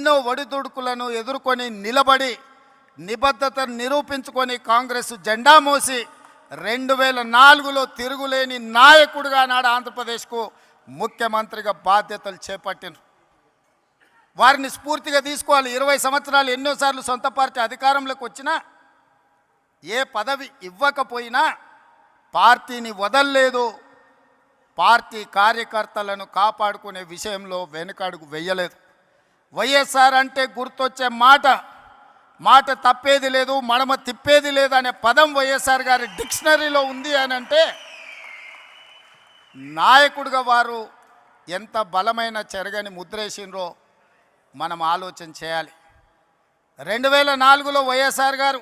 ఎన్నో ఒడిదుడుకులను ఎదుర్కొని నిలబడి నిబద్ధతను నిరూపించుకొని కాంగ్రెస్ జెండా మోసి రెండు వేల నాలుగులో తిరుగులేని నాయకుడుగా నాడు ఆంధ్రప్రదేశ్కు ముఖ్యమంత్రిగా బాధ్యతలు చేపట్టిన వారిని స్ఫూర్తిగా తీసుకోవాలి. ఇరవై సంవత్సరాలు ఎన్నోసార్లు సొంత పార్టీ అధికారంలోకి వచ్చినా ఏ పదవి ఇవ్వకపోయినా పార్టీని వదల్లేదు. పార్టీ కార్యకర్తలను కాపాడుకునే విషయంలో వెనుకడుగు వెయ్యలేదు వైఎస్ఆర్ అంటే గుర్తొచ్చే మాట. మాట తప్పేది లేదు మడమ తిప్పేది లేదు అనే పదం వైఎస్ఆర్ గారి డిక్షనరీలో ఉంది అని అంటే నాయకుడిగా వారు ఎంత బలమైన చెరగని ముద్రేసిండ్రో మనం ఆలోచన చేయాలి. రెండు వేల నాలుగులో వైఎస్ఆర్ గారు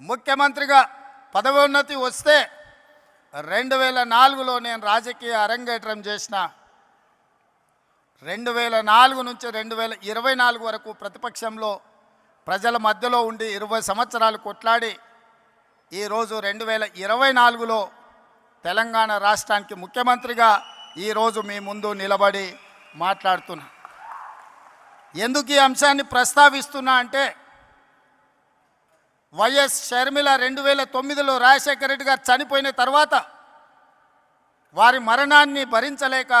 ముఖ్యమంత్రిగా పదవోన్నతి వస్తే రెండు వేల నాలుగులో నేను రాజకీయ అరంగేట్రం చేసిన రెండు వేల నాలుగు నుంచి రెండు వేల ఇరవై నాలుగు వరకు ప్రతిపక్షంలో ప్రజల మధ్యలో ఉండి ఇరవై సంవత్సరాలు కొట్లాడి ఈరోజు రెండు వేల ఇరవై నాలుగులో తెలంగాణ రాష్ట్రానికి ముఖ్యమంత్రిగా ఈరోజు మీ ముందు నిలబడి మాట్లాడుతున్నా. ఎందుకు ఈ అంశాన్ని ప్రస్తావిస్తున్నా అంటే వైఎస్ షర్మిల రెండు వేల తొమ్మిదిలో రాజశేఖర రెడ్డి గారు చనిపోయిన తర్వాత వారి మరణాన్ని భరించలేక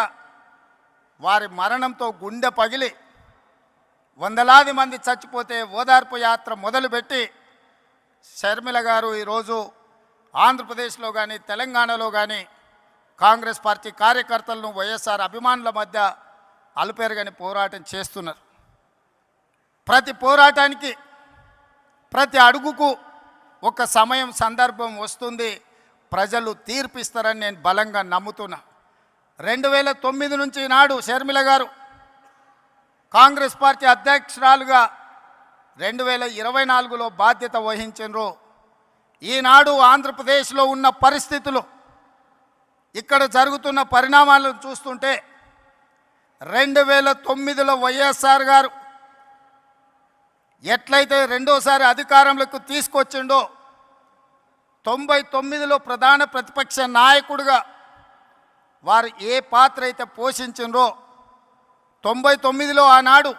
వారి మరణంతో గుండె పగిలి వందలాది మంది చచ్చిపోతే ఓదార్పు యాత్ర మొదలుపెట్టి షర్మిల గారు ఈరోజు ఆంధ్రప్రదేశ్లో కానీ తెలంగాణలో కానీ కాంగ్రెస్ పార్టీ కార్యకర్తలను వైఎస్ఆర్ అభిమానుల మధ్య అలుపెరగని పోరాటం చేస్తున్నారు. ప్రతి పోరాటానికి ప్రతి అడుగుకు ఒక సమయం సందర్భం వస్తుంది. ప్రజలు తీర్పిస్తారని నేను బలంగా నమ్ముతున్నా. రెండు వేల తొమ్మిది నుంచి నాడు షర్మిల గారు కాంగ్రెస్ పార్టీ అధ్యక్షురాలుగా రెండు వేల ఇరవై నాలుగులో బాధ్యత వహించినరు. ఈనాడు ఆంధ్రప్రదేశ్లో ఉన్న పరిస్థితులు ఇక్కడ జరుగుతున్న పరిణామాలను చూస్తుంటే రెండు వేల తొమ్మిదిలో వైఎస్ఆర్ గారు ఎట్లయితే రెండోసారి అధికారంలోకి తీసుకొచ్చిండో తొంభై తొమ్మిదిలో ప్రధాన ప్రతిపక్ష నాయకుడిగా వారు ఏ పాత్ర అయితే పోషించిండ్రో తొంభై తొమ్మిదిలో ఆనాడు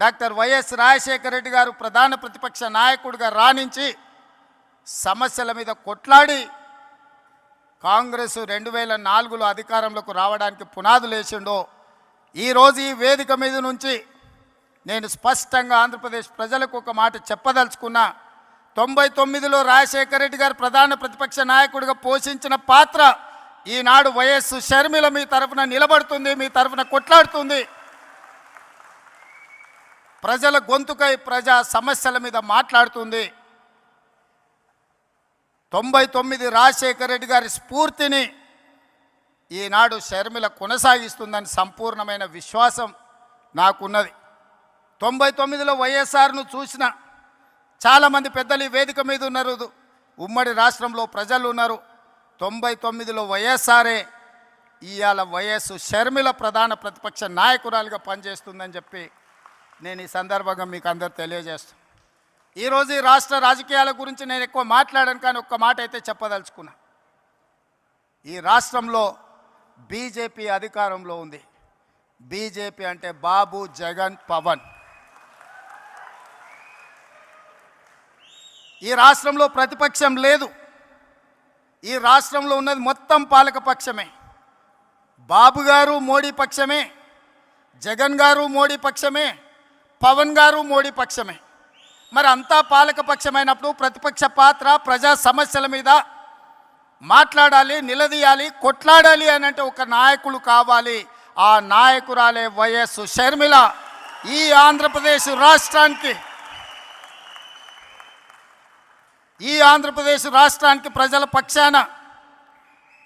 డాక్టర్ వైఎస్ రాజశేఖర రెడ్డి గారు ప్రధాన ప్రతిపక్ష నాయకుడిగా రాణించి సమస్యల మీద కొట్లాడి కాంగ్రెస్ రెండు వేల నాలుగులో అధికారంలోకి రావడానికి పునాదులు వేసిండో ఈరోజు ఈ వేదిక మీద నుంచి నేను స్పష్టంగా ఆంధ్రప్రదేశ్ ప్రజలకు ఒక మాట చెప్పదలుచుకున్నా తొంభై తొమ్మిదిలో రాజశేఖర రెడ్డి గారు ప్రధాన ప్రతిపక్ష నాయకుడిగా పోషించిన పాత్ర ఈనాడు వైఎస్ షర్మిల మీ తరఫున నిలబడుతుంది మీ తరఫున కొట్లాడుతుంది. ప్రజల గొంతుకై ప్రజా సమస్యల మీద మాట్లాడుతుంది. తొంభై తొమ్మిది రాజశేఖర రెడ్డి గారి స్ఫూర్తిని ఈనాడు షర్మిల కొనసాగిస్తుందని సంపూర్ణమైన విశ్వాసం నాకున్నది. తొంభై తొమ్మిదిలో వైఎస్ఆర్ను చూసిన చాలామంది పెద్దలు వేదిక మీద ఉన్నారు. ఉమ్మడి రాష్ట్రంలో ప్రజలు ఉన్నారు. తొంభై తొమ్మిదిలో వైఎస్ఆర్ఏ ఇవాళ వైఎస్ షర్మిల ప్రధాన ప్రతిపక్ష నాయకురాలుగా పనిచేస్తుందని చెప్పి నేను ఈ సందర్భంగా మీకు అందరు తెలియజేస్తాను ఈరోజు ఈ రాష్ట్ర రాజకీయాల గురించి నేను ఎక్కువ మాట్లాడాను కానీ ఒక్క మాట అయితే చెప్పదలుచుకున్నా. ఈ రాష్ట్రంలో బీజేపీ అధికారంలో ఉంది. బీజేపీ అంటే బాబు జగన్ పవన్. ఈ రాష్ట్రంలో ప్రతిపక్షం లేదు. ఈ రాష్ట్రంలో ఉన్నది మొత్తం పాలక పక్షమే. బాబు గారు మోడీ పక్షమే జగన్ గారు మోడీ పక్షమే పవన్ గారు మోడీ పక్షమే. మరి అంతా పాలక పక్షమైనప్పుడు ప్రతిపక్ష పాత్ర ప్రజా సమస్యల మీద మాట్లాడాలి నిలదీయాలి కొట్లాడాలి అని అంటే ఒక నాయకులు కావాలి. ఆ నాయకురాలే వైఎస్ షర్మిల. ఈ ఆంధ్రప్రదేశ్ రాష్ట్రానికి ఈ ఆంధ్రప్రదేశ్ రాష్ట్రానికి ప్రజల పక్షాన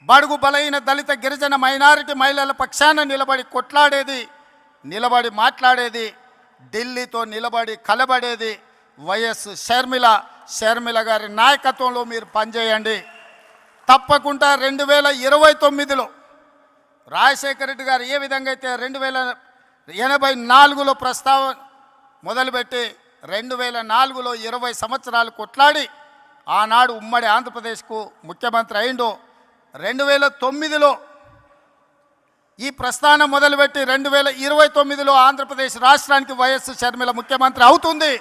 బడుగు బలైన దళిత గిరిజన మైనారిటీ మహిళల పక్షాన నిలబడి కొట్లాడేది నిలబడి మాట్లాడేది ఢిల్లీతో నిలబడి కలబడేది వైఎస్ షర్మిల. షర్మిల గారి నాయకత్వంలో మీరు పనిచేయండి. తప్పకుండా రెండు వేల ఇరవై తొమ్మిదిలో రాజశేఖర రెడ్డి గారు ఏ విధంగా అయితే రెండు వేల ఎనభై నాలుగులో ప్రస్తావన మొదలుపెట్టి రెండు వేల నాలుగులో ఇరవై సంవత్సరాలు కొట్లాడి ఆనాడు ఉమ్మడి ఆంధ్రప్రదేశ్కు ముఖ్యమంత్రి అయిండో. రెండు వేల తొమ్మిదిలో ఈ ప్రస్థానం మొదలుపెట్టి రెండు వేల ఇరవై తొమ్మిదిలో ఆంధ్రప్రదేశ్ రాష్ట్రానికి వైఎస్ షర్మిల ముఖ్యమంత్రి అవుతుంది.